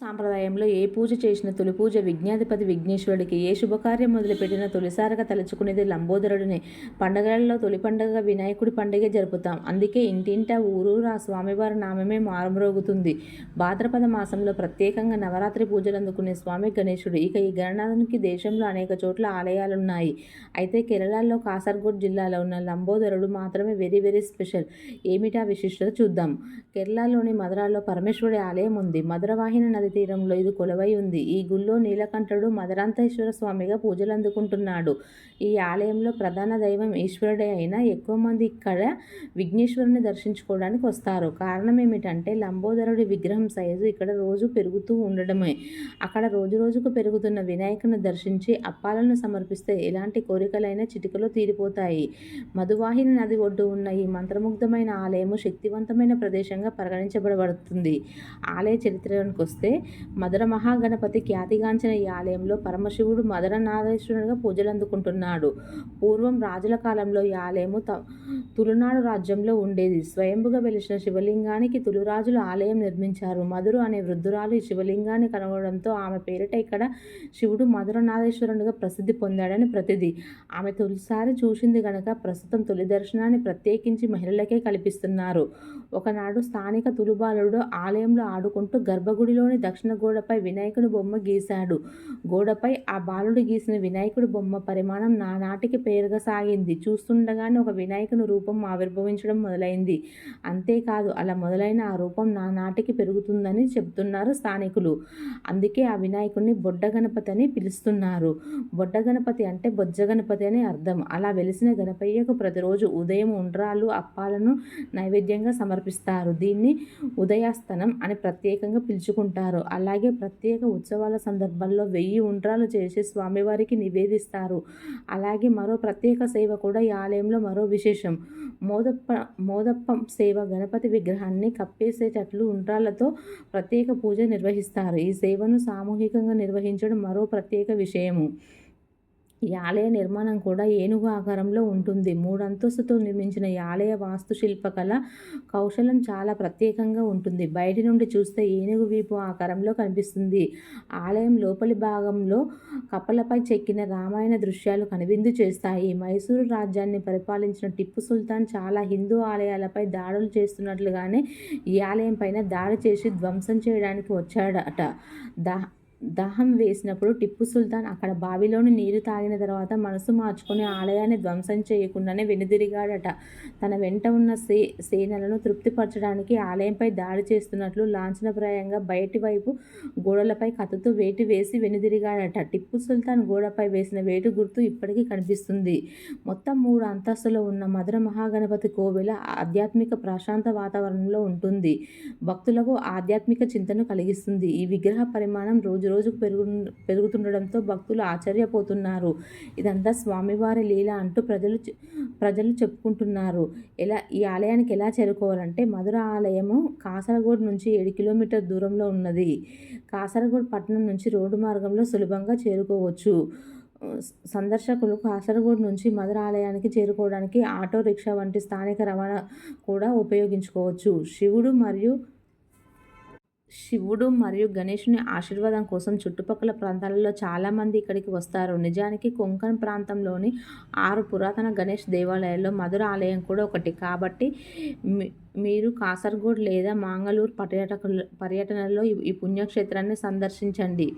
సాంప్రదాయంలో ఏ పూజ చేసిన తొలి పూజ విఘ్నాధిపతి విఘ్నేశ్వరుడికి ఏ శుభకార్యం మొదలుపెట్టిన తొలిసారిగా తలుచుకునేది లంబోదరుడిని. పండగలలో తొలి పండుగ వినాయకుడి పండుగే జరుపుతాం. అందుకే ఇంటింటా ఊరూరు ఆ స్వామివారి నామమే మారుమ్రోగుతుంది. భాద్రపద మాసంలో ప్రత్యేకంగా నవరాత్రి పూజలు అందుకునే స్వామి గణేశుడు. ఇక ఈ గణనాథునికి దేశంలో అనేక చోట్ల ఆలయాలున్నాయి. అయితే కేరళలో కాసర్గోడ్ జిల్లాలో ఉన్న లంబోదరుడు మాత్రమే వెరీ వెరీ స్పెషల్. ఏమిటా విశిష్టత చూద్దాం. కేరళలోని మధురాలో పరమేశ్వరుడి ఆలయం ఉంది. మధురవాహిని నది తీరంలో ఇది కొలువై ఉంది. ఈ గుళ్ళో నీలకంఠుడు మదరాంతేశ్వర స్వామిగా పూజలు అందుకుంటున్నాడు. ఈ ఆలయంలో ప్రధాన దైవం ఈశ్వరుడే అయినా ఎక్కువ మంది ఇక్కడ విఘ్నేశ్వరుని దర్శించుకోవడానికి వస్తారు. కారణం ఏమిటంటే లంబోదరుడి విగ్రహం సైజు ఇక్కడ రోజు పెరుగుతూ ఉండడమే. అక్కడ రోజు రోజుకు పెరుగుతున్న వినాయకుని దర్శించి అప్పాలను సమర్పిస్తే ఎలాంటి కోరికలైనా చిటికలో తీరిపోతాయి. మధువాహిని నది ఒడ్డు ఉన్న ఈ మంత్రముగ్ధమైన ఆలయము శక్తివంతమైన ప్రదేశంగా పరిగణించబడబడుతుంది. ఆలయ చరిత్రకి వస్తే మధుర మహాగణపతి ఖ్యాతిగాంచిన ఈ ఆలయంలో పరమశివుడు మధురనాథేశ్వరునిగా పూజలు అందుకుంటున్నాడు పూర్వం రాజుల కాలంలో ఈ ఆలయము త తులునాడు రాజ్యంలో ఉండేది. స్వయంభుగా వెలిసిన శివలింగానికి తులురాజులు ఆలయం నిర్మించారు. మధురు అనే వృద్ధురాలు ఈ శివలింగాన్ని కనుగొనడంతో ఆమె పేరిట ఇక్కడ శివుడు మధురనాథేశ్వరునిగా ప్రసిద్ధి పొందాడని ప్రతిది. ఆమె తొలిసారి చూసింది గనక ప్రస్తుతం తొలి దర్శనాన్ని ప్రత్యేకించి మహిళలకే కల్పిస్తున్నారు. ఒకనాడు స్థానిక తులుబాలుడు ఆలయంలో ఆడుకుంటూ గర్భగుడిలోని దక్షిణ గోడపై వినాయకుడి బొమ్మ గీశాడు. గోడపై ఆ బాలుడు గీసిన వినాయకుడి బొమ్మ పరిమాణం నానాటికి పేరుగా సాగింది. చూస్తుండగానే ఒక వినాయకుని రూపం ఆవిర్భవించడం మొదలైంది. అంతేకాదు అలా మొదలైన ఆ రూపం నానాటికి పెరుగుతుందని చెబుతున్నారు స్థానికులు. అందుకే ఆ వినాయకుడిని బొడ్డ గణపతి అని పిలుస్తున్నారు. బొడ్డ గణపతి అంటే బొజ్జ గణపతి అని అర్థం. అలా వెలిసిన గణపయ్యకు ప్రతిరోజు ఉదయం ఉండ్రాలు అప్పాలను నైవేద్యంగా సమర్పిస్తారు. దీన్ని ఉదయాస్తనం అని ప్రత్యేకంగా పిలుచుకుంటారు. అలాగే ప్రత్యేక ఉత్సవాల సందర్భాల్లో వెయ్యి ఉండ్రాలు చేసి స్వామివారికి నివేదిస్తారు. అలాగే మరో ప్రత్యేక సేవ కూడా ఈ ఆలయంలో మరో విశేషం. మోదప్ప మోదప్ప సేవ గణపతి విగ్రహాన్ని కప్పేసేటట్లు ఉండ్రాలతో ప్రత్యేక పూజ నిర్వహిస్తారు. ఈ సేవను సామూహికంగా నిర్వహించడం మరో ప్రత్యేక విషయము. ఈ ఆలయ నిర్మాణం కూడా ఏనుగు ఆకారంలో ఉంటుంది. మూడంతస్తుతో నిర్మించిన ఈ ఆలయ వాస్తుశిల్పకళ కౌశలం చాలా ప్రత్యేకంగా ఉంటుంది. బయటి నుండి చూస్తే ఏనుగు వీపు ఆకారంలో కనిపిస్తుంది. ఆలయం లోపలి భాగంలో కప్పలపై చెక్కిన రామాయణ దృశ్యాలు కనువిందు చేస్తాయి. మైసూరు రాజ్యాన్ని పరిపాలించిన టిప్పు సుల్తాన్ చాలా హిందూ ఆలయాలపై దాడులు చేస్తున్నట్లుగానే ఈ ఆలయం పైన దాడి చేసి ధ్వంసం చేయడానికి వచ్చాడట. దా దాహం వేసినప్పుడు టిప్పు సుల్తాన్ అక్కడ బావిలోని నీరు తాగిన తర్వాత మనసు మార్చుకొని ఆలయాన్ని ధ్వంసం చేయకుండానే వెనుదిరిగాడట. తన వెంట ఉన్న సే సేనలను తృప్తిపరచడానికి ఆలయంపై దాడి చేస్తున్నట్లు లాంఛనప్రాయంగా బయటి వైపు గోడలపై కథతో వేటి వేసి వెనుదిరిగాడట. టిప్పు సుల్తాన్ గోడపై వేసిన వేటు గుర్తు ఇప్పటికీ కనిపిస్తుంది. మొత్తం మూడు అంతస్తులో ఉన్న మధుర మహాగణపతి కోవెల ఆధ్యాత్మిక ప్రశాంత వాతావరణంలో ఉంటుంది. భక్తులకు ఆధ్యాత్మిక చింతను కలిగిస్తుంది. ఈ విగ్రహ పరిమాణం రోజు రోజు రోజుకు పెరుగు పెరుగుతుండడంతో భక్తులు ఆశ్చర్యపోతున్నారు. ఇదంతా స్వామివారి లీల అంటూ ప్రజలు ప్రజలు చెప్పుకుంటున్నారు. ఎలా ఈ ఆలయానికి ఎలా చేరుకోవాలంటే మధుర ఆలయము కాసరగోడ్ నుంచి ఏడు కిలోమీటర్ దూరంలో ఉన్నది. కాసరగోడ్ పట్టణం నుంచి రోడ్డు మార్గంలో సులభంగా చేరుకోవచ్చు. సందర్శకులు కాసరగోడ్ నుంచి మధుర ఆలయానికి చేరుకోవడానికి ఆటో రిక్షా వంటి స్థానిక రవాణా కూడా ఉపయోగించుకోవచ్చు. శివుడు మరియు శివుడు మరియు గణేషుని ఆశీర్వాదం కోసం చుట్టుపక్కల ప్రాంతాలలో చాలామంది ఇక్కడికి వస్తారు. నిజానికి కొంకణ్ ప్రాంతంలోని ఆరు పురాతన గణేష్ దేవాలయాల్లో మధుర ఆలయం కూడా ఒకటి. కాబట్టి మీరు కాసర్గోడ్ లేదా మాంగళూరు పర్యాటకులు పర్యటనలో ఈ పుణ్యక్షేత్రాన్ని సందర్శించండి.